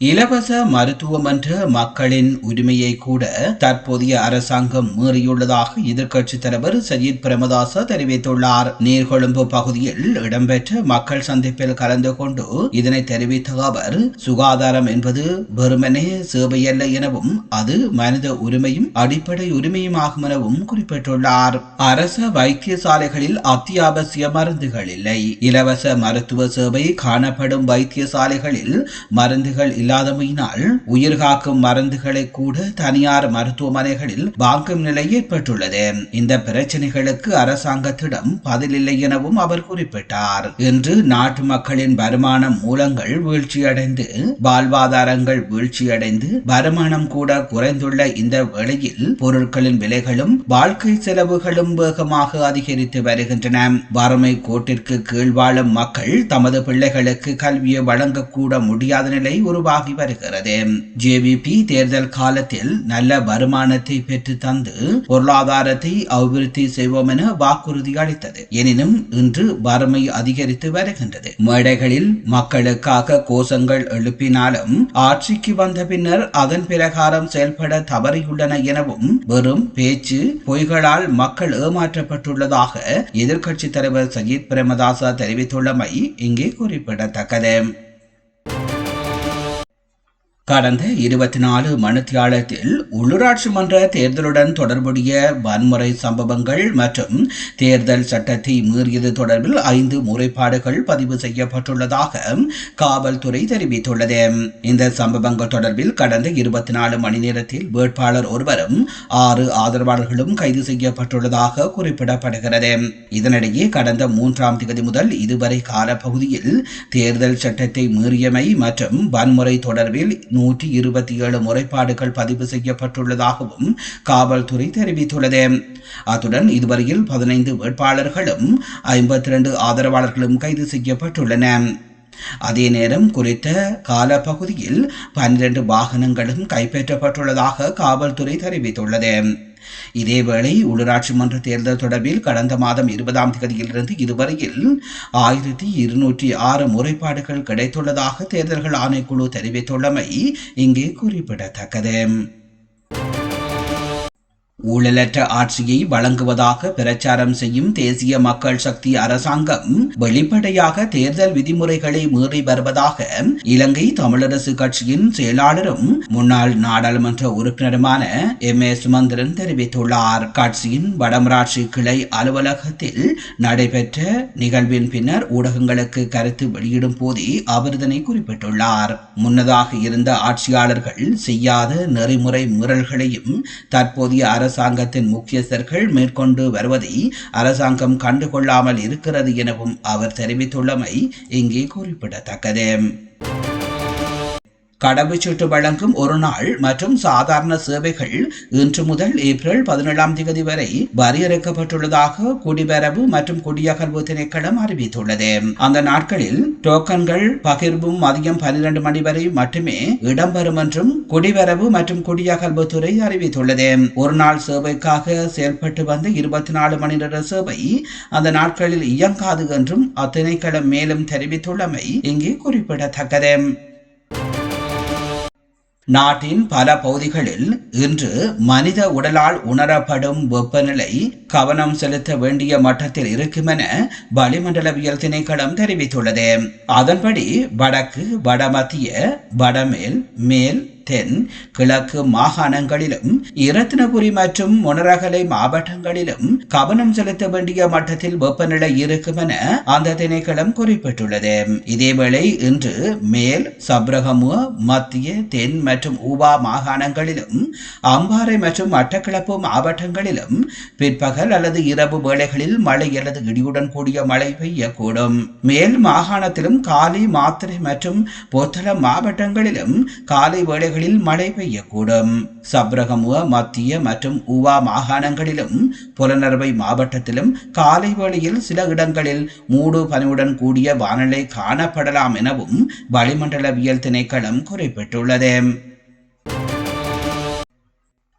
இலவச மருத்துவம் என்ற மக்களின் உரிமையை கூட தற்போதைய அரசாங்கம் மீறியுள்ளதாக எதிர்க்கட்சித் தலைவர் சஜித் பிரேமதாச தெரிவித்துள்ளார். நீர்கொழும்பு பகுதியில் இடம்பெற்ற மக்கள் சந்திப்பில் கலந்து கொண்டு இதனை தெரிவித்த அவர் சுகாதாரம் என்பது வெறுமனே சேவையல்ல எனவும் அது மனித உரிமையும் அடிப்படை உரிமையுமாகும் எனவும் குறிப்பிட்டுள்ளார். அரச வைத்தியசாலைகளில் அத்தியாவசிய மருந்துகள் இல்லை. இலவச மருத்துவ சேவை காணப்படும் வைத்தியசாலைகளில் மருந்துகள் இல்லாதமையினால் உயிர் காக்கும் மருந்துகளை கூட தனியார் மருத்துவமனைகளில் வாங்கும் நிலை ஏற்பட்டுள்ளது. இந்த பிரச்சனைகளுக்கு அரசாங்கத்திடம் பதில் இல்லை எனவும் அவர் குறிப்பிட்டார். இன்று நாட்டு மக்களின் வருமான மூலங்கள் வீழ்ச்சியடைந்து வாழ்வாதாரங்கள் வீழ்ச்சியடைந்து வருமானம் கூட குறைந்துள்ள இந்த வேளையில் பொருட்களின் விலைகளும் வாழ்க்கை செலவுகளும் வேகமாக அதிகரித்து வருகின்றன. வறுமை கோட்டிற்கு கீழ் வாழும் மக்கள் தமது பிள்ளைகளுக்கு கல்வியை வழங்கக்கூட முடியாத நிலை உருவாக உருவாகி வருகிறது. ஜேவிபி தேர்தல் காலத்தில் நல்ல வருமானத்தை பெற்று தந்து பொருளாதாரத்தை அபிவிருத்தி செய்வோம் என வாக்குறுதி அளித்தது. எனினும் இன்று வறுமை அதிகரித்து வருகின்றது. மேடைகளில் மக்களுக்காக கோஷங்கள் எழுப்பினாலும் ஆட்சிக்கு வந்த பின்னர் அதன் பிரகாரம் செயல்பட தவறியுள்ளன எனவும் வெறும் பேச்சு பொய்களால் மக்கள் ஏமாற்றப்பட்டுள்ளதாக எதிர்க்கட்சி தலைவர் சஜித் பிரேமதாசா தெரிவித்துள்ளமை இங்கே குறிப்பிடத்தக்கது. கடந்த இருபத்தி நாலு மணித்தியாலத்தில் உள்ளூராட்சி மன்ற தேர்தலுடன் தொடர்புடைய வன்முறை சம்பவங்கள் மற்றும் தேர்தல் சட்டத்தை மீறியது தொடர்பில் ஐந்து முறைப்பாடுகள் பதிவு செய்யப்பட்டுள்ளதாக காவல்துறை தெரிவித்துள்ளது. இந்த சம்பவங்கள் தொடர்பில் கடந்த இருபத்தி நாலு மணி நேரத்தில் வேட்பாளர் ஒருவரும் ஆறு ஆதரவாளர்களும் கைது செய்யப்பட்டுள்ளதாக குறிப்பிடப்படுகிறது. இதனிடையே கடந்த மூன்றாம் தேதி முதல் இதுவரை காலப்பகுதியில் தேர்தல் சட்டத்தை மீறியமை மற்றும் வன்முறை தொடர்பில் நூற்றி இருபத்தி ஏழு முறைப்பாடுகள் பதிவு செய்யப்பட்டுள்ளதாகவும் காவல்துறை தெரிவித்துள்ளது. அத்துடன் இதுவரையில் பதினைந்து வேட்பாளர்களும் ஐம்பத்தி இரண்டு ஆதரவாளர்களும் கைது செய்யப்பட்டுள்ளன. அதே நேரம் குறித்த காலப்பகுதியில் பன்னிரண்டு வாகனங்களும் கைப்பற்றப்பட்டுள்ளதாக காவல்துறை தெரிவித்துள்ளது. இதேவேளை உள்ளூராட்சி மன்ற தேர்தல் தொடர்பில் கடந்த மாதம் இருபதாம் தேதியிலிருந்து இதுவரையில் ஆயிரத்தி இருநூற்றி ஆறு முறைப்பாடுகள் கிடைத்துள்ளதாக தேர்தல்கள் ஆணைக்குழு தெரிவித்துள்ளமை இங்கே குறிப்பிடத்தக்கது. ஊழலற்ற ஆட்சியை வழங்குவதாக பிரச்சாரம் செய்யும் தேசிய மக்கள் சக்தி அரசாங்கம் வெளிப்படையாக தேர்தல் விதிமுறைகளை மீறி வருவதாக இலங்கை தமிழரசு கட்சியின் செயலாளரும் முன்னாள் நாடாளுமன்ற உறுப்பினருமான எம். ஏ. சுமந்திரன் தெரிவித்துள்ளார். கட்சியின் வடமராட்சி கிளை அலுவலகத்தில் நடைபெற்ற நிகழ்வின் பின்னர் ஊடகங்களுக்கு கருத்து வெளியிடும் போதே அவர் இதனை குறிப்பிட்டுள்ளார். முன்னதாக இருந்த ஆட்சியாளர்கள் செய்யாத நெறிமுறை மீறல்களையும் தற்போதைய அரசு அரசாங்கத்தின் முக்கியஸ்தர்கள் மேற்கொண்டு வருவதை அரசாங்கம் கண்டுகொள்ளாமல் இருக்கிறது எனவும் அவர் தெரிவித்துள்ளமை இங்கே குறிப்பிடத்தக்கது. கடவுச்சீட்டு வழங்கும் ஒரு நாள் மற்றும் சாதாரண சேவைகள் இன்று முதல் ஏப்ரல் பதினேழாம் தேதி வரை வரையறுக்கப்பட்டுள்ளதாக குடிவரவு மற்றும் குடியகர்வு திணைக்களம் அறிவித்துள்ளது. அந்த நாட்களில் டோக்கன்கள் பகிர்வும் மதியம் பனிரெண்டு மணி வரை மட்டுமே இடம்பெறும் என்றும் குடிவரவு மற்றும் குடியகல்வு துறை அறிவித்துள்ளது. ஒரு நாள் சேவைக்காக செயல்பட்டு வந்த இருபத்தி நாலு மணி நேர சேவை அந்த நாட்களில் இயங்காது என்றும் அத்திணைக்களம் மேலும் தெரிவித்துள்ளமை இங்கே குறிப்பிடத்தக்கது. நாட்டின் பல பகுதிகளில் இன்று மனித உடலால் உணரப்படும் வெப்பநிலை கவனம் செலுத்த வேண்டிய மட்டத்தில் இருக்கும் என வளிமண்டலவியல் திணைக்களம் தெரிவித்துள்ளது. அதன்படி வடக்கு வடமத்திய வடமேல் மேல் தென் கிழக்கு மாகாணங்களிலும் இரத்தினபுரி மற்றும் மொனரகலை மாவட்டங்களிலும் கவனம் செலுத்த வேண்டிய மட்டத்தில் வெப்பநிலை இருக்கும் என அந்த திணைக்களம் குறிப்பிட்டுள்ளது. இதேவேளை இன்று மேல் சப்ரகமுவ மத்திய தென் மற்றும் ஊவா மாகாணங்களிலும் அம்பாறை மற்றும் மட்டக்கிளப்பு மாவட்டங்களிலும் பிற்பகல் அல்லது இரவு வேளைகளில் மழை அல்லது இடியுடன் கூடிய மழை பெய்யக்கூடும். மேல் மாகாணத்திலும் காலி மாத்திரை மற்றும் பொத்தள மாவட்டங்களிலும் காலை பகுதிகளில் மழை பெய்யக்கூடும். சப்ரகமுவ மத்திய மற்றும் உவா மாகாணங்களிலும் புலனறுவை மாவட்டத்திலும் காலை வேளையில் சில இடங்களில் மூடு பனியுடன் கூடிய வானிலை காணப்படலாம் எனவும் வளிமண்டலவியல் திணைக்களம் குறிப்பிட்டுள்ளது.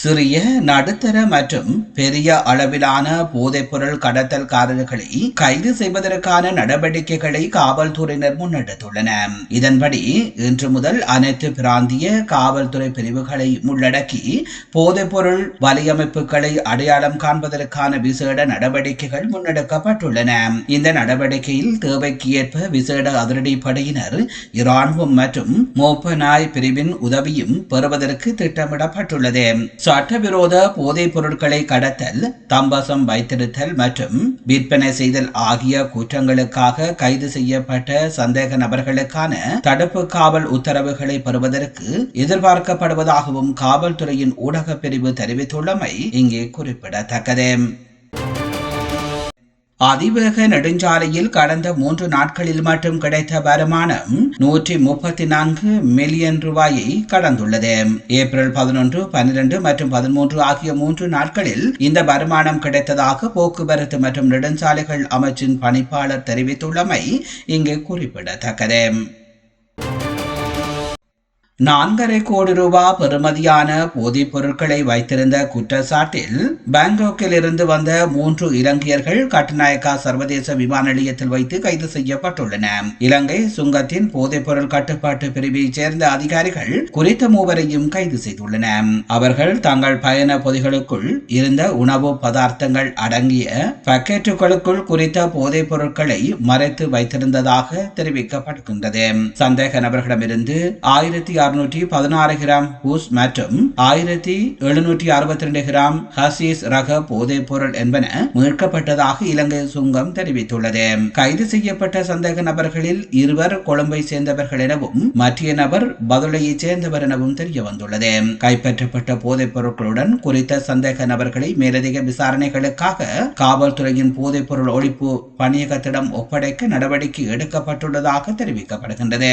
சிறிய நடுத்தர மற்றும் பெரிய அளவிலான போதைப்பொருள் கடத்தல்காரர்களை கைது செய்வதற்கான நடவடிக்கைகளை காவல்துறையினர் முன்னெடுத்துள்ளனர் இதன்படி இன்று முதல் அனைத்து பிராந்திய காவல்துறை பிரிவுகளை உள்ளடக்கி போதைப்பொருள் வலையமைப்புகளை அடையாளம் காண்பதற்கான விசேட நடவடிக்கைகள் முன்னெடுக்கப்பட்டுள்ளன. இந்த நடவடிக்கையில் தேவைக்கு ஏற்ப விசேட அதிரடிப்படையினர் இராணுவம் மற்றும் மோப்பநாய் பிரிவின் உதவியும் பெறுவதற்கு திட்டமிடப்பட்டுள்ளது. சட்டவிரோத போதைப் பொருட்களை கடத்தல் தம்பசம் வைத்திருத்தல் மற்றும் விற்பனை செய்தல் ஆகிய குற்றங்களுக்காக கைது செய்யப்பட்ட சந்தேக நபர்களுக்கான தடுப்பு காவல் உத்தரவுகளை பெறுவதற்கு எதிர்பார்க்கப்படுவதாகவும் காவல்துறையின் ஊடகப் பிரிவு தெரிவித்துள்ளமை இங்கே குறிப்பிடத்தக்கது. அதிவேக நெடுஞ்சாலையில் கடந்த மூன்று நாட்களில் மட்டும் கிடைத்த வருமானம் நூற்றி முப்பத்தி நான்கு மில்லியன் ரூபாயை கடந்துள்ளது. ஏப்ரல் பதினொன்று பன்னிரண்டு மற்றும் பதிமூன்று ஆகிய மூன்று நாட்களில் இந்த வருமானம் கிடைத்ததாக போக்குவரத்து மற்றும் நெடுஞ்சாலைகள் அமைச்சின் பணிப்பாளர் தெரிவித்துள்ளமை இங்கு குறிப்பிடத்தக்கது. நான்கரை கோடி ரூபாய் பெறுமதியான போதைப் பொருட்களை வைத்திருந்த குற்றச்சாட்டில் பாங்காக்கில் இருந்து வந்த மூன்று இலங்கையர்கள் கட்டுநாயக்கா சர்வதேச விமான நிலையத்தில் வைத்து கைது செய்யப்பட்டுள்ளன. இலங்கை சுங்கத்தின் போதைப் பொருள் கட்டுப்பாட்டு பிரிவைச் சேர்ந்த அதிகாரிகள் குறித்த மூவரையும் கைது செய்துள்ளன. அவர்கள் தங்கள் பயண பொதிகளுக்குள் இருந்த உணவு பதார்த்தங்கள் அடங்கிய பக்கெட்டுகளுக்குள் குறித்த போதைப் பொருட்களை மறைத்து வைத்திருந்ததாக தெரிவிக்கப்படுகின்றது சந்தேக நபர்களிடமிருந்து ஆயிரத்தி அறுநூற்றி பதினாறு கிராம் ஹூஸ் மற்றும் ஆயிரத்தி எழுநூற்றி அறுபத்தி ரெண்டு கிராம் ஹசீஸ் ரக போதைப் பொருள் என்பன மீட்கப்பட்டதாக இலங்கை சுங்கம் தெரிவித்துள்ளது. கைது செய்யப்பட்ட சந்தேக நபர்களில் இருவர் கொழும்பை சேர்ந்தவர்கள் எனவும் மற்ற நபர் பதுளையை சேர்ந்தவர் எனவும் தெரிய வந்துள்ளது கைப்பற்றப்பட்ட போதைப் பொருட்களுடன் குறித்த சந்தேக நபர்களை மேலதிக விசாரணைகளுக்காக காவல்துறையின் போதைப் பொருள் ஒழிப்பு பணியகத்திடம் ஒப்படைக்க நடவடிக்கை எடுக்கப்பட்டுள்ளதாக தெரிவிக்கப்படுகின்றது.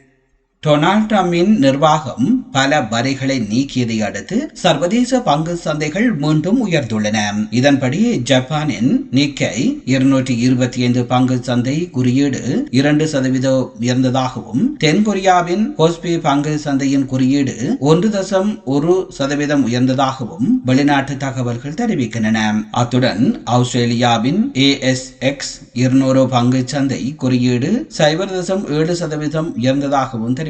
டொனால்ட் ட்ரம்பின் நிர்வாகம் பல வரிகளை நீக்கியதை அடுத்து சர்வதேச பங்கு சந்தைகள் மீண்டும் உயர்ந்துள்ளன. இதன்படி ஜப்பானின் நிக்கை இருநூற்றி இருபத்தி ஐந்து பங்கு சந்தை குறியீடு இரண்டு சதவீதம் உயர்ந்ததாகவும் தென்கொரியாவின் கோஸ்பி பங்கு சந்தையின் குறியீடு ஒன்று தசம் ஒரு சதவீதம் உயர்ந்ததாகவும் வெளிநாட்டு தகவல்கள் தெரிவிக்கின்றன. அத்துடன் ஆஸ்திரேலியாவின் ஏஎஸ் எக்ஸ் இருநூறு பங்கு சந்தை குறியீடு சைபர் தசம் ஏழு சதவீதம் உயர்ந்ததாகவும் தெரிவித்தார்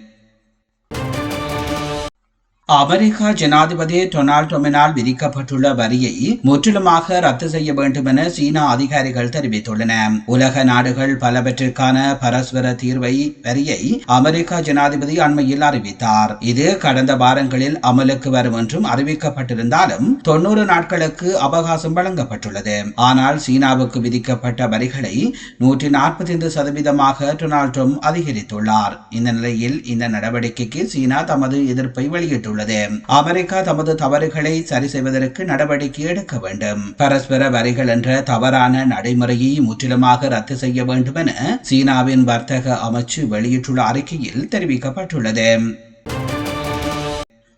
அமெரிக்கா ஜனாதிபதி டொனால்ட் டொமினால் விதிக்கப்பட்டுள்ள வரியை முற்றிலுமாக ரத்து செய்ய வேண்டும் என சீனா அதிகாரிகள் தெரிவித்துள்ளன. உலக நாடுகள் பலவற்றிற்கான பரஸ்பர தீர்வை வரியை அமெரிக்கா ஜனாதிபதி அண்மையில் அறிவித்தார். இது கடந்த வாரங்களில் அமலுக்கு வரும் என்றும் அறிவிக்கப்பட்டிருந்தாலும் தொன்னூறு நாட்களுக்கு அவகாசம் வழங்கப்பட்டுள்ளது. ஆனால் சீனாவுக்கு விதிக்கப்பட்ட வரிகளை நூற்றி நாற்பத்தி ஐந்து சதவீதமாக டொனால்ட் ட்ரம்ப் அதிகரித்துள்ளார். இந்த நிலையில் இந்த நடவடிக்கைக்கு சீனா தமது எதிர்ப்பை வெளியிட்டுள்ளது. உள்ளது. அமெரிக்கா தமது தவறுகளை சரி செய்வதற்கு நடவடிக்கை எடுக்க வேண்டும். பரஸ்பர வரிகள் என்ற தவறான நடைமுறையை முற்றிலுமாக ரத்து செய்ய வேண்டும் என சீனாவின் வர்த்தக அமைச்சு வெளியிட்டுள்ள அறிக்கையில் தெரிவிக்கப்பட்டுள்ளது.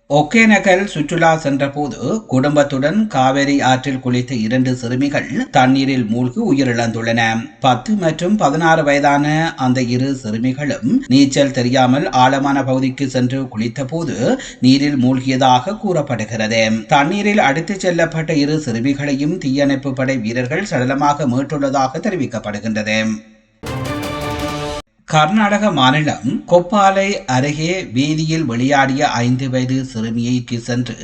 ஒகேனகல் சுற்றுலா சென்றபோது குடும்பத்துடன் காவேரி ஆற்றில் குளித்த இரண்டு சிறுமிகள் தண்ணீரில் மூழ்கி உயிரிழந்துள்ளன. பத்து மற்றும் பதினாறு வயதான அந்த இரு சிறுமிகளும் நீச்சல் தெரியாமல் ஆழமான பகுதிக்கு சென்று குளித்தபோது நீரில் மூழ்கியதாக கூறப்படுகிறது. தண்ணீரில் அடித்துச் செல்லப்பட்ட இரு சிறுமிகளையும் தீயணைப்பு படை வீரர்கள் சடலமாக மீட்டுள்ளதாக தெரிவிக்கப்படுகின்றது. கர்நாடக மாநிலம் கொப்பாலை அருகே வீதியில் விளையாடிய ஐந்து வயது சிறுமியைக்கு சென்று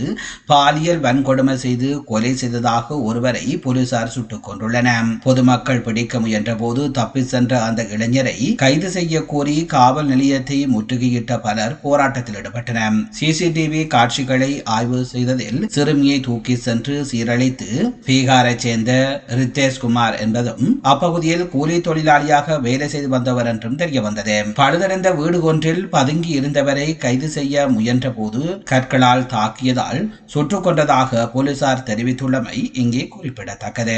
பாலியல் வன்கொடுமை செய்து கொலை செய்ததாக ஒருவரை போலீசார் சுட்டுக் கொண்டுள்ளனர் பொதுமக்கள் பிடிக்க முயன்றபோது தப்பி சென்ற அந்த இளைஞரை கைது செய்ய கோரி காவல் நிலையத்தை முற்றுகையிட்ட பலர் போராட்டத்தில் ஈடுபட்டனர். சிசிடிவி காட்சிகளை ஆய்வு செய்ததில் சிறுமியை தூக்கி சென்று சீரழித்து பீகாரைச் சேர்ந்த ரித்தேஷ் குமார் என்பதும் அப்பகுதியில் கூலி தொழிலாளியாக வேலை செய்து வந்தவர் என்றும் தெரிய வந்தது. பழுதடைந்த வீடு ஒன்றில் பதுங்கி இருந்தவரை கைது செய்ய முயன்ற போது கற்களால் தாக்கியதால் சுட்டுக் கொண்டதாக போலீசார் தெரிவித்துள்ளமை இங்கே குறிப்பிடத்தக்கது.